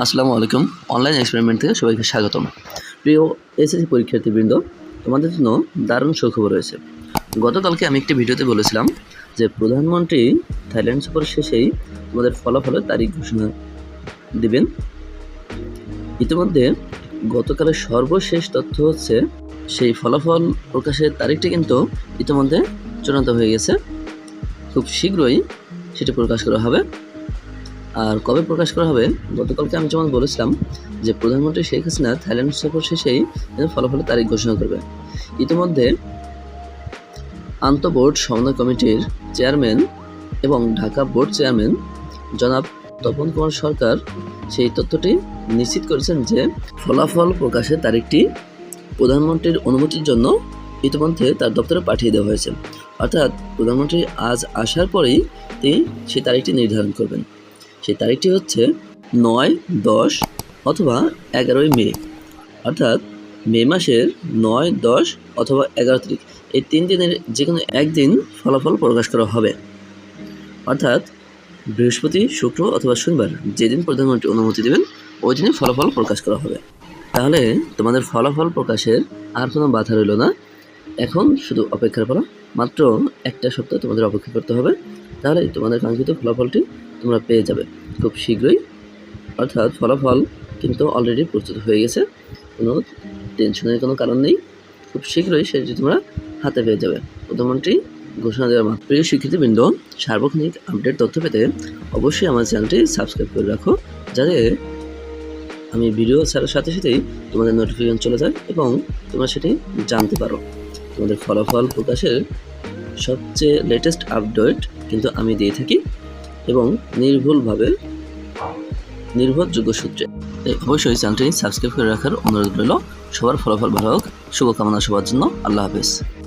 আসসালামু আলাইকুম। Online experiment থেকে সবাইকে স্বাগতম। প্রিয় এসএসসি পরীক্ষার্থীবৃন্দ, তোমাদের জন্য দারুণ সুখবর রয়েছে। গতকালকে আমি একটি ভিডিওতে বলেছিলাম যে প্রধানমন্ত্রী থাইল্যান্ড সফর শেষেই তোমাদের ফলাফলের তারিখ ঘোষণা দিবেন। ইতিমধ্যে গতকালের সর্বশেষ তথ্য হচ্ছে, সেই ফলাফল প্রকাশের তারিখটি কিন্তু ইতিমধ্যে চূড়ান্ত হয়ে গেছে। খুব শীঘ্রই সেটি প্রকাশ করা হবে। আর কবে প্রকাশ করা হবে? গতকালকে আমি যেমন বলেছিলাম যে প্রধানমন্ত্রী শেখ হাসিনা থাইল্যান্ড সফর শেষেই ফলাফলের তারিখ ঘোষণা করবে। ইতিমধ্যে আন্তঃবোর্ড সমন্বয় কমিটির চেয়ারম্যান এবং ঢাকা বোর্ড চেয়ারম্যান জনাব তপন কুমার সরকার সেই তথ্যটি নিশ্চিত করেছেন যে ফলাফল প্রকাশের তারিখটি প্রধানমন্ত্রীর অনুমতির জন্য ইতিমধ্যে তার দপ্তরে পাঠিয়ে দেওয়া হয়েছে। অর্থাৎ প্রধানমন্ত্রী আজ আসার পরেই তিনি সেই তারিখটি নির্ধারণ করবেন। সেই তারিখটি হচ্ছে নয় দশ অথবা এগারোই মে। অর্থাৎ মে মাসের নয় দশ অথবা এগারো তারিখ। এই তিন দিনের যে কোনো একদিন ফলাফল প্রকাশ করা হবে। অর্থাৎ বৃহস্পতি, শুক্র অথবা শনিবার যেদিন প্রধানমন্ত্রী অনুমতি দেবেন, ওই দিনে ফলাফল প্রকাশ করা হবে। তাহলে তোমাদের ফলাফল প্রকাশের আর কোনো বাধা রইল না। এখন শুধু অপেক্ষার পালা। মাত্র একটা সপ্তাহ তোমাদের অপেক্ষা করতে হবে। তাহলে তোমাদের কাঙ্ক্ষিত ফলাফলটি তোমরা পেয়ে যাবে। খুব শীঘ্রই। অর্থাৎ ফলাফল কিন্তু অলরেডি প্রস্তুত হয়ে গেছে। কোনো টেনশনের কোনো কারণ নেই। খুব শীঘ্রই সেটি তোমরা হাতে পেয়ে যাবে। প্রধানমন্ত্রী ঘোষণা দেওয়ার মাত্র। প্রিয় শিক্ষার্থীবৃন্দ, সার্বক্ষণিক আপডেট তথ্য পেতে অবশ্যই আমার চ্যানেলটি সাবস্ক্রাইব করে রাখো, যাতে আমি ভিডিও ছাড়ার সাথে সাথেই তোমাদের নোটিফিকেশন চলে যায় এবং তোমরা সেটি জানতে পারো। তোমাদের ফলাফল প্রকাশের সবচেয়ে লেটেস্ট আপডেট কিন্তু আমি দিয়ে থাকি। এবং নির্ভুলভাবে নির্ভরযোগ্য সূত্রে। অবশ্যই চ্যানেলটি সাবস্ক্রাইব করে রাখার অনুরোধ রইল। সবার ফলাফল ভালো হোক। শুভকামনা সবার জন্য। আল্লাহ হাফেজ।